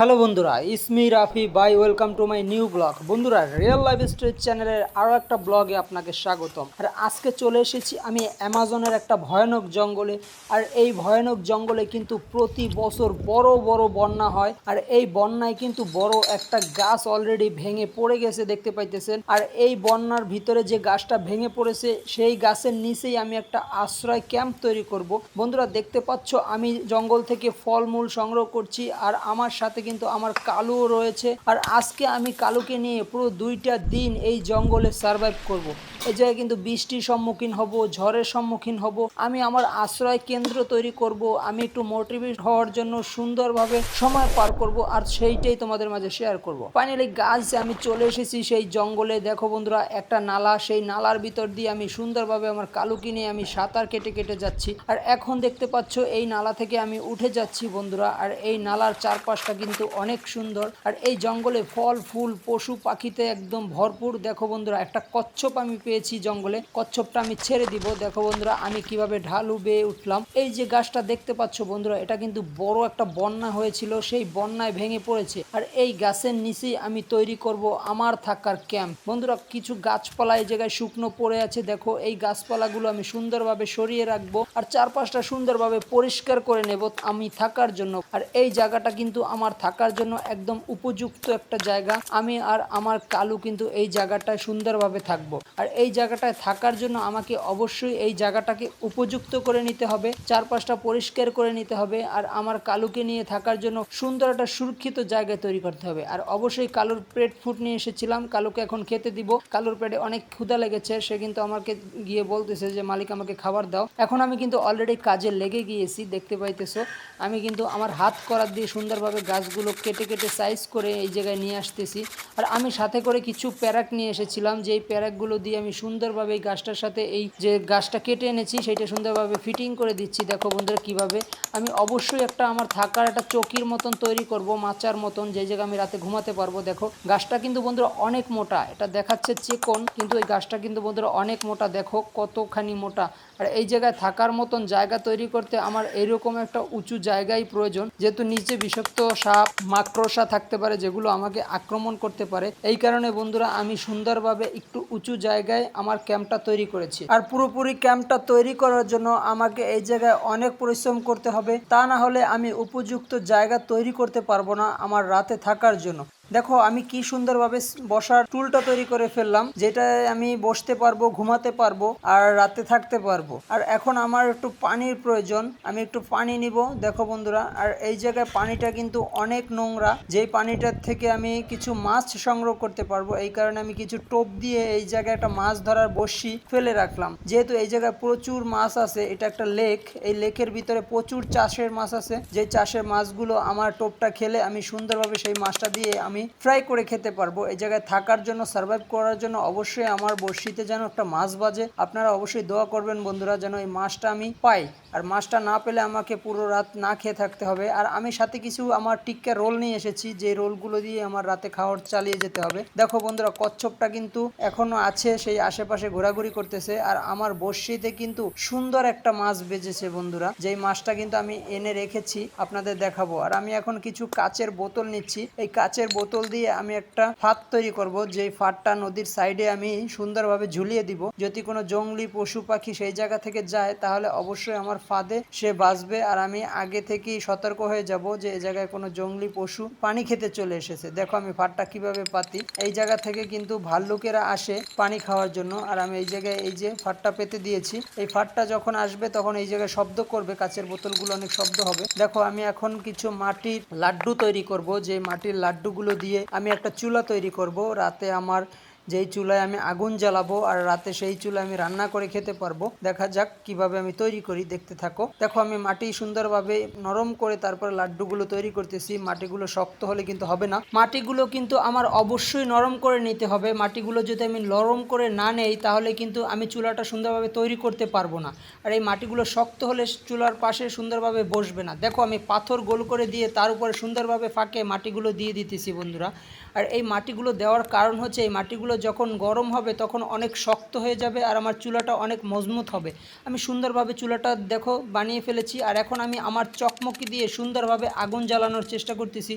Hello বন্ধুরা, Ismi Rafi by welcome to my new blog বন্ধুরা real life story চ্যানেলের আরও একটা ব্লগে আপনাকে স্বাগতম। আর আজকে চলে এসেছি আমি অ্যামাজনের একটা ভয়ানক জঙ্গলে। আর এই ভয়ানক জঙ্গলে কিন্তু প্রতি বছর বড় বড় বন্যা হয়। আর এই বন্যায় কিন্তু বড় একটা গাছ অলরেডি ভেঙে পড়ে গেছে দেখতে পাইতেছেন। আর এই বন্যার ভিতরে যে গাছটা ভেঙে পড়েছে, সেই গাছের নিচেই আমি একটা আশ্রয় ক্যাম্প তৈরি করব। বন্ধুরা, দেখতে পাচ্ছ, আমি জঙ্গল থেকে ফলমূল সংগ্রহ করছি। আর আমার সাথে কিন্তু আমার কালুও রয়েছে। আর আজকে আমি কালুকে নিয়ে পুরো দুইটা দিন এই জঙ্গলে সার্ভাইভ করব। এই জায়গায় কিন্তু বৃষ্টির সম্মুখীন হব, ঝড়ের সম্মুখীন হব। আমি আমার আশ্রয় কেন্দ্র তৈরি করব। আমি একটু মোটিভেট হওয়ার জন্য সুন্দরভাবে সময় পার করব আর সেইটাই তোমাদের মাঝে শেয়ার করব। ফাইনালি গাছ আমি চলে এসেছি সেই জঙ্গলে। দেখো বন্ধুরা, একটা নালা, সেই নালার ভিতর দিয়ে আমি সুন্দরভাবে আমার কালুকে নিয়ে আমি সাঁতার কেটে কেটে যাচ্ছি। আর এখন দেখতে পাচ্ছ, এই নালা থেকে আমি উঠে যাচ্ছি বন্ধুরা। আর এই নালার চারপাশটা কিন্তু অনেক সুন্দর। আর এই জঙ্গলে ফল, ফুল, পশু, পাখিতে একদম ভরপুর। দেখো বন্ধুরা, একটা কচ্ছপ আমি পেয়েছি জঙ্গলে। কচ্ছপটা আমি ছেড়ে দিব। দেখো বন্ধুরা, আমি কীভাবে ঢালু বেয়ে উঠলাম। এই যে গাছটা দেখতে পাচ্ছ বন্ধুরা, এটা কিন্তু বড় একটা বন্যা হয়েছিল। সেই বন্যায় ভেঙে পড়েছে। আর এই গাছের নিচেই আমি তৈরি করব আমার থাকার ক্যাম্প। বন্ধুরা, কিছু গাছপালা এই জায়গায় শুকনো পড়ে আছে। দেখো, এই গাছপালাগুলো আমি সুন্দরভাবে সরিয়ে রাখব আর চারপাশটা সুন্দরভাবে পরিষ্কার করে নেব আমি থাকার জন্য। আর এই জায়গাটা কিন্তু আমার থাকার জন্য একদম উপযুক্ত একটা জায়গা। আমি আর আমার কালু কিন্তু এই জায়গাটায় সুন্দরভাবে থাকব। আর এই জায়গাটায় থাকার জন্য আমাকে অবশ্যই এই জায়গাটাকে উপযুক্ত করে নিতে হবে, চারপাশটা পরিষ্কার করে নিতে হবে, আর আমার কালুকে নিয়ে থাকার জন্য সুন্দর একটা সুরক্ষিত জায়গা তৈরি করতে হবে। আর অবশ্যই কালুর পেট ফুট নিয়ে এসেছিলাম, কালুকে এখন খেতে দিব। কালুর পেটে অনেক ক্ষুধা লেগেছে, সে কিন্তু আমাকে গিয়ে বলতেছে যে, মালিক, আমাকে খাবার দাও। এখন আমি কিন্তু অলরেডি কাজে লেগে গিয়েছি, দেখতে পাইতেছো। আমি কিন্তু আমার হাত করার দিয়ে সুন্দরভাবে গাছগুলো কেটে কেটে সাইজ করে এই জায়গায় নিয়ে আসতেছি। আর আমি সাথে করে কিছু প্যারাক নিয়ে এসেছিলাম যে এই প্যারাকগুলো দিয়ে আমি সুন্দরভাবে এই গাছটার সাথে এই যে গাছটা কেটে এনেছি সেটা সুন্দরভাবে ফিটিং করে দিচ্ছি। দেখো বন্ধুরা কীভাবে। আমি অবশ্যই একটা আমার থাকার একটা চকির মতন তৈরি করব, মাচার মতন যে জায়গায় আমি রাতে ঘুমাতে পারব। দেখো, গাছটা কিন্তু বন্ধুরা অনেক মোটা, এটা দেখাচ্ছে চেকন, কিন্তু এই গাছটা কিন্তু বন্ধুরা অনেক মোটা। দেখো কতখানি মোটা। আর এই জায়গায় থাকার মতন জায়গা তৈরি করতে আমার এইরকম একটা উঁচু জায়গাই প্রয়োজন। যেহেতু নিচে বিষাক্ত সাপ, মাকড়সা থাকতে পারে, যেগুলো আমাকে আক্রমণ করতে পারে। এই কারণে বন্ধুরা, আমি সুন্দরভাবে একটু উঁচু জায়গায় আমার ক্যাম্পটা তৈরি করেছি। আর পুরোপুরি ক্যাম্পটা তৈরি করার জন্য আমাকে এই জায়গায় অনেক পরিশ্রম করতে হবে। তা না হলে আমি উপযুক্ত জায়গা তৈরি করতে পারব না আমার রাতে থাকার জন্য। দেখো, আমি কি সুন্দরভাবে বসার টুলটা তৈরি করে ফেললাম, যেটায় আমি বসতে পারব, ঘুমাতে পারব আর রাতে থাকতে পারব। আর এখন আমার একটু পানির প্রয়োজন, আমি একটু পানি নিব। দেখো বন্ধুরা, আর এই জায়গায় পানিটা কিন্তু অনেক নোংরা, যেই পানিটার থেকে আমি কিছু মাছ সংগ্রহ করতে পারব, এই কারণে আমি কিছু টোপ দিয়ে এই জায়গায় একটা মাছ ধরার বসি ফেলে রাখলাম। যেহেতু এই জায়গায় প্রচুর মাছ আছে, এটা একটা লেক, এই লেকের ভিতরে প্রচুর চাষের মাছ আছে। যে চাষের মাছগুলো আমার টোপটা খেলে আমি সুন্দরভাবে সেই মাছটা দিয়ে আমি ফ্রাই করে খেতে পারব। এই জায়গায় থাকার জন্য সার্ভাইভ করার জন্য অবশ্যই আমার বড়শিতে যেন একটা মাছ বাজে। আপনারা অবশ্যই দোয়া করবেন বন্ধুরা, যেন এই মাছটা আমি পাই। আর মাছটা না পেলে আমাকে পুরো রাত না খেয়ে থাকতে হবে। আর আমি সাথে কিছু আমার টিক্কা রোল নিয়ে এসেছি, যে রোলগুলো দিয়ে আমার রাতে খাওয়ার চালিয়ে যেতে হবে। দেখো বন্ধুরা, কচ্ছপটা কিন্তু এখনও আছে, সেই আশেপাশে ঘোরাঘুরি করতেছে। আর আমার বড়শিতে কিন্তু সুন্দর একটা মাছ বেজেছে বন্ধুরা। যেই মাছটা কিন্তু আমি এনে রেখেছি, আপনাদের দেখাবো। আর আমি এখন কিছু কাচের বোতল নিচ্ছি। এই কাচের বোতল দিয়ে আমি একটা ফাঁদ তৈরি করব, যেই ফাঁদটা নদীর সাইডে আমি সুন্দরভাবে ঝুলিয়ে দিব। যদি কোনো জঙ্গলি পশু পাখি সেই জায়গা থেকে যায়, তাহলে অবশ্যই আমার ফাঁদে সে বাঁচবে আর আমি আগে থেকেই সতর্ক হয়ে যাব যে এই জায়গায় কোনো জঙ্গলি পশু পানি খেতে চলে এসেছে। দেখো আমি ফাঁদটা কীভাবে পাতি। এই জায়গা থেকে কিন্তু ভাল্লুকেরা আসে পানি খাওয়ার জন্য। আর আমি এই জায়গায় এই যে ফাঁদটা পেতে দিয়েছি, এই ফাঁদটা যখন আসবে তখন এই জায়গায় শব্দ করবে, কাচের বোতলগুলো অনেক শব্দ হবে। দেখো আমি এখন কিছু মাটির লাড্ডু তৈরি করব। যে মাটির লাড্ডুগুলো দিয়ে আমি একটা চুলা তৈরি করব। রাতে আমার যেই চুলায় আমি আগুন জ্বালাবো আর রাতে সেই চুলায় আমি রান্না করে খেতে পারব, দেখা যাক কীভাবে আমি তৈরি করি, দেখতে থাকো। দেখো, আমি মাটি সুন্দরভাবে নরম করে তারপর লাড্ডুগুলো তৈরি করতেছি। মাটিগুলো শক্ত হলে কিন্তু হবে না। মাটিগুলো কিন্তু আমার অবশ্যই নরম করে নিতে হবে। মাটিগুলো যদি আমি নরম করে না নেই, তাহলে কিন্তু আমি চুলাটা সুন্দরভাবে তৈরি করতে পারব না। আর এই মাটিগুলো শক্ত হলে চুলার পাশে সুন্দরভাবে বসবে না। দেখো, আমি পাথর গোল করে দিয়ে তার উপরে সুন্দরভাবে ফাঁকে মাটিগুলো দিয়ে দিতেছি বন্ধুরা। আর এই মাটিগুলো দেওয়ার কারণ হচ্ছে এই মাটিগুলো যখন গরম হবে তখন অনেক শক্ত হয়ে যাবে আর আমার চুলাটা অনেক মজবুত হবে। আমি সুন্দরভাবে চুলাটা দেখো বানিয়ে ফেলেছি আর এখন আমি আমার চকমকি দিয়ে সুন্দরভাবে আগুন জ্বালানোর চেষ্টা করতেছি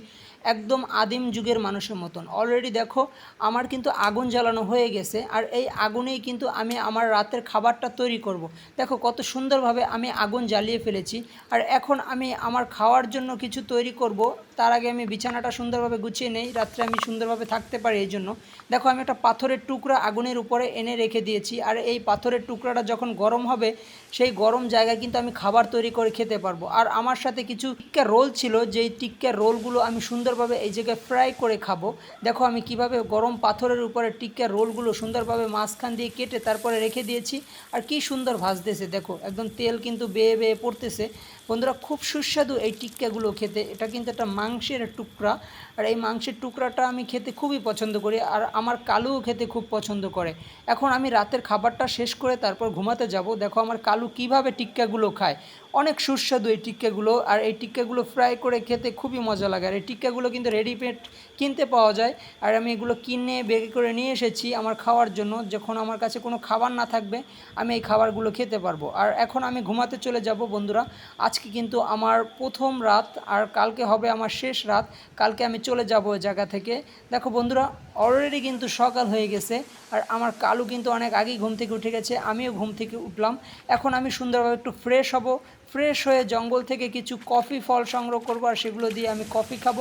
একদম আদিম যুগের মানুষের মতন। অলরেডি দেখো আমার কিন্তু আগুন জ্বালানো হয়ে গেছে আর এই আগুনেই কিন্তু আমি আমার রাতের খাবারটা তৈরি করব। দেখো কত সুন্দরভাবে আমি আগুন জ্বালিয়ে ফেলেছি আর এখন আমি আমার খাওয়ার জন্য কিছু তৈরি করব। তার আগে আমি বিছানাটা সুন্দরভাবে গুছিয়ে নেই। রাত্রে আমি সুন্দরভাবে থাকতে পারে এই জন্য দেখো, আমি একটা পাথরের টুকরা আগুনের উপরে এনে রেখে দিয়েছি, আর এই পাথরের টুকরাটা যখন গরম হবে, সেই গরম জায়গায় কিন্তু আমি খাবার তৈরি করে খেতে পারব। আর আমার সাথে কিছু টিক্কা রোল ছিল, যেই টিক্কার রোলগুলো আমি সুন্দরভাবে এই জায়গায় ফ্রাই করে খাব। দেখো, আমি কীভাবে গরম পাথরের উপরে টিক্কার রোলগুলো সুন্দরভাবে মাঝখান দিয়ে কেটে তারপরে রেখে দিয়েছি, আর কি সুন্দর ভাজতেছে, দেখো, একদম তেল কিন্তু বেয়ে বেয়ে পড়তেছে। বন্ধুরা, খুব সুস্বাদু এই টিক্কাগুলো খেতে, এটা কিন্তু একটা মাংসের টুকরা, আর এই মাংসের টুকরাটা আমি খেতে খুবই পছন্দ করি, আর আমার কালু খেতে খুব পছন্দ করে। এখন আমি রাতের খাবারটা শেষ করে তারপর ঘুমাতে যাব। দেখো আমার কালু কীভাবে টিক্কাগুলো খায়। অনেক সুস্বাদু এই টিক্কাগুলো। আর এই টিক্কাগুলো ফ্রাই করে খেতে খুবই মজা লাগে। আর এই টিক্কাগুলো কিন্তু রেডিমেড কিনতে পাওয়া যায়। আর আমি এগুলো কিনে বেগে করে নিয়ে এসেছি আমার খাওয়ার জন্য। যখন আমার কাছে কোনো খাবার না থাকবে, আমি এই খাবারগুলো খেতে পারব। আর এখন আমি ঘুমাতে চলে যাব বন্ধুরা। আজকে কিন্তু আমার প্রথম রাত, আর কালকে হবে আমার শেষ রাত। কালকে আমি চলে যাব ওই জায়গা থেকে। দেখো বন্ধুরা অলরেডি কিন্তু সকাল হয়ে গেছে। আর আমার কালু কিন্তু অনেক আগেই ঘুম থেকে উঠে গেছে। আমিও ঘুম থেকে উঠলাম। এখন আমি সুন্দরভাবে একটু ফ্রেশ হব। ফ্রেশ হয়ে জঙ্গল থেকে কিছু কফি ফল সংগ্রহ করব আর সেগুলো দিয়ে আমি কফি খাব।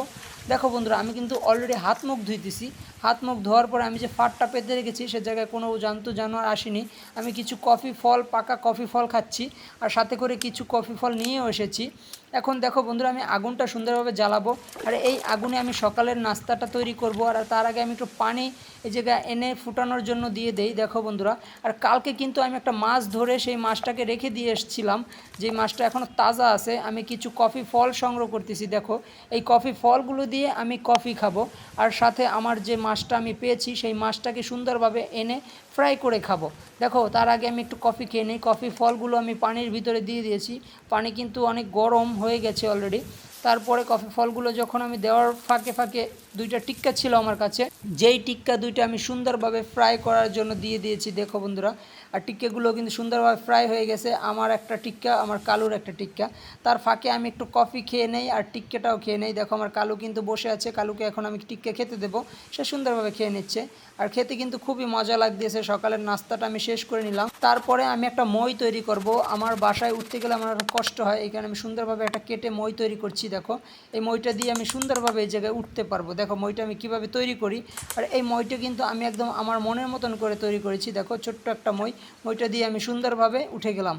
দেখো বন্ধুরা, আমি কিন্তু অলরেডি হাত মুখ ধুইতেছি। হাত মুখ ধোয়ার পরে আমি যে ফাটটা পেতে রেখেছি, সে জায়গায় কোনো জন্তু জানোয়ার আসেনি। আমি কিছু কফি ফল, পাকা কফি ফল খাচ্ছি আর সাথে করে কিছু কফি ফল নিয়েও এসেছি। এখন দেখো বন্ধুরা, আমি আগুনটা সুন্দরভাবে জ্বালাবো। আর এই আগুনে আমি সকালের নাস্তাটা তৈরি করব। আর তার আগে আমি একটু পানি এই জায়গায় এনে ফুটানোর জন্য দিয়ে দেই। দেখো বন্ধুরা, আর কালকে কিন্তু আমি একটা মাছ ধরে সেই মাছটাকে রেখে দিয়ে এসেছিলাম। যে মাছটা এখনও তাজা আছে, আমি কিছু কফি ফল সংগ্রহ করতেছি। দেখো, এই কফি ফলগুলো দিয়ে আমি কফি খাব। আর সাথে আমার যে মাছটা আমি পেয়েছি, সেই মাছটাকে সুন্দরভাবে এনে ফ্রাই করে খাব। দেখো, তার আগে আমি একটু কফি খেয়ে নিই। কফি ফলগুলো আমি পানির ভিতরে দিয়ে দিয়েছি। পানি কিন্তু অনেক গরম হয়ে গেছে অলরেডি তারপরে কফি ফলগুলো যখন আমি দেওয়ার ফাঁকে ফাঁকে দুইটা টিক্কা ছিল আমার কাছে, যেই টিক্কা দুইটা আমি সুন্দরভাবে ফ্রাই করার জন্য দিয়ে দিয়েছি, দেখো বন্ধুরা আর টিক্কাগুলো কিন্তু সুন্দরভাবে ফ্রাই হয়ে গেছে। আমার একটা টিক্কা, আমার কালুর একটা টিক্কা। তার ফাঁকে আমি একটু কফি খেয়ে নেই আর টিক্কাটাও খেয়ে নেই। দেখো, আমার কালু কিন্তু বসে আছে। কালুকে এখন আমি টিক্কা খেতে দেবো। সে সুন্দরভাবে খেয়ে নিচ্ছে। আর খেতে কিন্তু খুবই মজা লাগতেছে। সকালের নাস্তাটা আমি শেষ করে নিলাম। তারপরে আমি একটা মই তৈরি করব। আমার বাসায় উঠতে গেলে আমার কষ্ট হয়। কারণে আমি সুন্দরভাবে একটা কেটে মই তৈরি করছি, দেখো। এই মইটা দিয়ে আমি সুন্দরভাবে এই জায়গায় উঠতে পারব। দেখো, মইটা আমি কীভাবে তৈরি করি। আর এই মইটা কিন্তু আমি একদম আমার মনের মতন করে তৈরি করেছি। দেখো, ছোট্ট একটা মই। মইটা দিয়ে আমি সুন্দরভাবে উঠে গেলাম।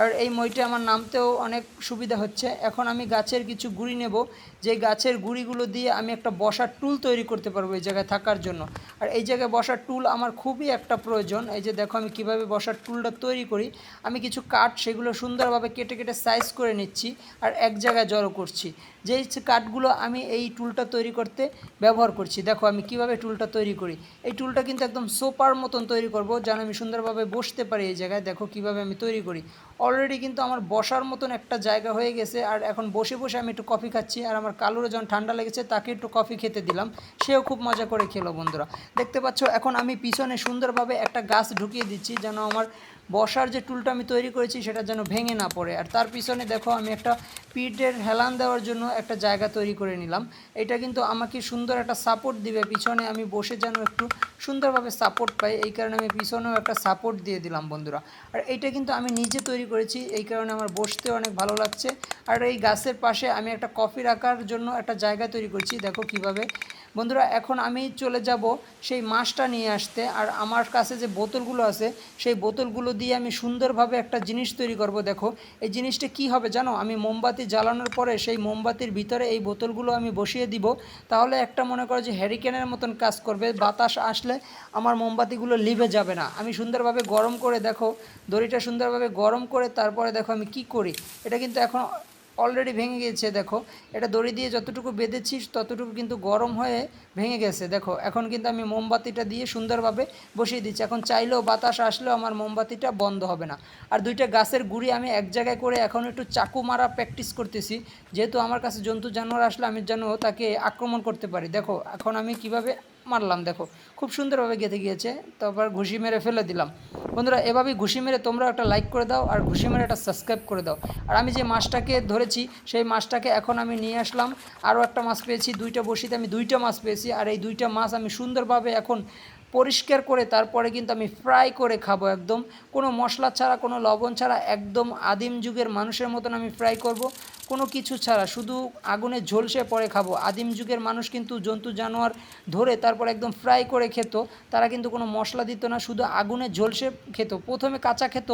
আর এই মইটা আমার নামতেও অনেক সুবিধা হচ্ছে। এখন আমি গাছের কিছু গুঁড়ি নেব। যে গাছের গুঁড়িগুলো দিয়ে আমি একটা বসার টুল তৈরি করতে পারব এই জায়গায় থাকার জন্য। আর এই জায়গায় বসার টুল আমার খুবই একটা প্রয়োজন। এই যে দেখো আমি কীভাবে বসার টুলটা তৈরি করি। আমি কিছু কাঠ সেগুলো সুন্দরভাবে কেটে কেটে সাইজ করে নিচ্ছি। আর এক জায়গায় জড়ো করছি। যেই কাঠগুলো আমি এই টুলটা তৈরি করতে ব্যবহার করছি। দেখো আমি কীভাবে টুলটা তৈরি করি। এই টুলটা কিন্তু একদম সোপার মতন তৈরি করব, যেন আমি সুন্দরভাবে বসতে পারি এই জায়গায়। দেখো কীভাবে আমি তৈরি করি। অলরেডি কিন্তু আমার বসার মতন একটা জায়গা হয়ে গেছে। আর এখন বসে বসে আমি একটু কফি খাচ্ছি আর আমার কালুরও যখন ঠান্ডা লেগেছে তাকে একটু কফি খেতে দিলাম। সেও খুব মজা করে খেলো বন্ধুরা। দেখতে পাচ্ছ এখন আমি পিছনে সুন্দরভাবে একটা গাছ ঢুকিয়ে দিচ্ছি যেন আমার বসার যে টুলটা আমি তৈরি করেছি সেটা যেন ভেঙে না পড়ে। আর তার পিছনে দেখো আমি একটা পিঠের হেলান দেওয়ার জন্য একটা জায়গা তৈরি করে নিলাম। এটা কিন্তু আমাকে সুন্দর একটা সাপোর্ট দিবে। পিছনে আমি বসে যেন একটু সুন্দরভাবে সাপোর্ট পাই। এই কারণে আমি পিছনেও একটা সাপোর্ট দিয়ে দিলাম বন্ধুরা। আর এইটা কিন্তু আমি নিজে তৈরি করেছি, এই কারণে আমার বসতে অনেক ভালো লাগছে। আর এই গাছের পাশে আমি একটা কফি রাখার জন্য একটা জায়গা তৈরি করছি, দেখো কীভাবে। বন্ধুরা, এখন আমি চলে যাব সেই মাছটা নিয়ে আসতে। আর আমার কাছে যে বোতলগুলো আছে, সেই বোতলগুলো দিয়ে আমি সুন্দরভাবে একটা জিনিস তৈরি করব। দেখো, এই জিনিসটা কি হবে জানো? আমি মোমবাতি জ্বালানোর পরে সেই মোমবাতির ভিতরে এই বোতলগুলো আমি বসিয়ে দিব। তাহলে একটা মনে করো যে হ্যারিকেনের মতন কাজ করবে, বাতাস আসলে আমার মোমবাতিগুলো লিভে যাবে না। আমি সুন্দরভাবে গরম করে দেখো, দড়িটা সুন্দরভাবে গরম করে তারপরে দেখো আমি কি করি। এটা কিন্তু এখন অলরেডি ভেঙে গিয়েছে, দেখো। এটা দড়ি দিয়ে যতটুকু বেঁধেছি, ততটুকু কিন্তু গরম হয়ে ভেঙে গেছে। দেখো, এখন কিন্তু আমি মোমবাতিটা দিয়ে সুন্দরভাবে বসিয়ে দিচ্ছি। এখন চাইলেও বাতাস আসলেও আমার মোমবাতিটা বন্ধ হবে না। আর দুইটা গাছের গুঁড়ি আমি এক জায়গায় করে এখন একটু চাকু মারা প্র্যাকটিস করতেছি। যেহেতু আমার কাছে জন্তু জানোয়ার আসলে আমি যেন তাকে আক্রমণ করতে পারি। দেখো, এখন আমি কীভাবে মারলাম, দেখো। খুব সুন্দরভাবে গেঁথে গিয়েছে, তারপর ঘুষি মেরে ফেলে দিলাম। বন্ধুরা, এভাবেই ঘুষি মেরে তোমরা একটা লাইক করে দাও আর ঘুষি মেরে একটা সাবস্ক্রাইব করে দাও। আর আমি যে মাছটাকে ধরেছি, সেই মাছটাকে এখন আমি নিয়ে আসলাম। আরও একটা মাছ পেয়েছি, দুইটা বসিতে আমি দুইটা মাছ পেয়েছি, আর এই দুইটা মাছ আমি সুন্দরভাবে এখন পরিষ্কার করে তারপরে কিন্তু আমি ফ্রাই করে খাব একদম। কোনো মশলা ছাড়া, কোনো লবণ ছাড়া, একদম আদিম যুগের মানুষের মতন আমি ফ্রাই করব। কোনো কিছু ছাড়া, শুধু আগুনে ঝলসে পরে খাব। আদিম যুগের মানুষ কিন্তু জন্তু, জানোয়ার ধরে তারপর একদম ফ্রাই করে খেত। তারা কিন্তু কোনো মশলা দিত না, শুধু আগুনে ঝলসে খেত। প্রথমে কাঁচা খেত,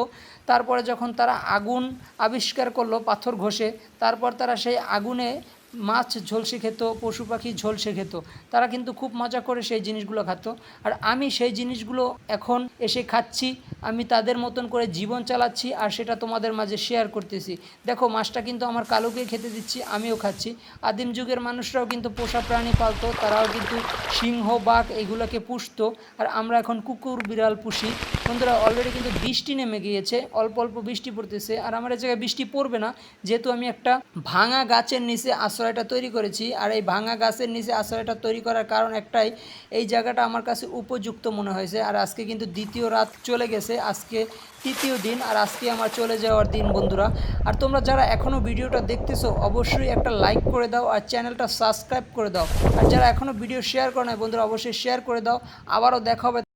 তারপরে যখন তারা আগুন আবিষ্কার করল, পাথর ঘষে, তারপর তারা সেই আগুনে মাছ ঝলসে খেত, পশু পাখি ঝলসে খেত, তারা কিন্তু খুব মজা করে সেই জিনিসগুলো খেত। আর আমি সেই জিনিসগুলো এখন এসে খাচ্ছি, আমি তাদের মতন করে জীবন চালাচ্ছি আর সেটা তোমাদের মাঝে শেয়ার করতেছি। দেখো, মাছটা কিন্তু আমার কালুকে খেতে দিচ্ছি, আমিও খাচ্ছি। আদিম যুগের মানুষরাও কিন্তু পোষা প্রাণী পালতো, তারাও কিন্তু সিংহ, বাঘ এগুলোকে পুষতো। আর আমরা এখন কুকুর, বিড়াল পুষি। বন্ধুরা অলরেডি কিন্তু বৃষ্টি নেমে গিয়েছে, অল্প অল্প বৃষ্টি পড়তেছে। আর আমার জায়গায় বৃষ্টি পড়বে না, যেহেতু আমি একটা ভাঙা গাছের নিচে আশ্রয়টা তৈরি করেছি আর এই ভাঙা গাছের নিচে আশ্রয়টা তৈরি করার কারণ একটাই, এই জায়গাটা আমার কাছে উপযুক্ত মনে হয়েছে। আর আজকে কিন্তু দ্বিতীয় রাত চলে গেছে, আজকে তৃতীয় দিন আর আজকে আমার চলে যাওয়ার দিন, বন্ধুরা। আর তোমরা যারা এখনও ভিডিওটা দেখতেছো, অবশ্যই একটা লাইক করে দাও আর চ্যানেলটা সাবস্ক্রাইব করে দাও। আর যারা এখনও ভিডিও শেয়ার করে না বন্ধুরা, অবশ্যই শেয়ার করে দাও। আবারও দেখা হবে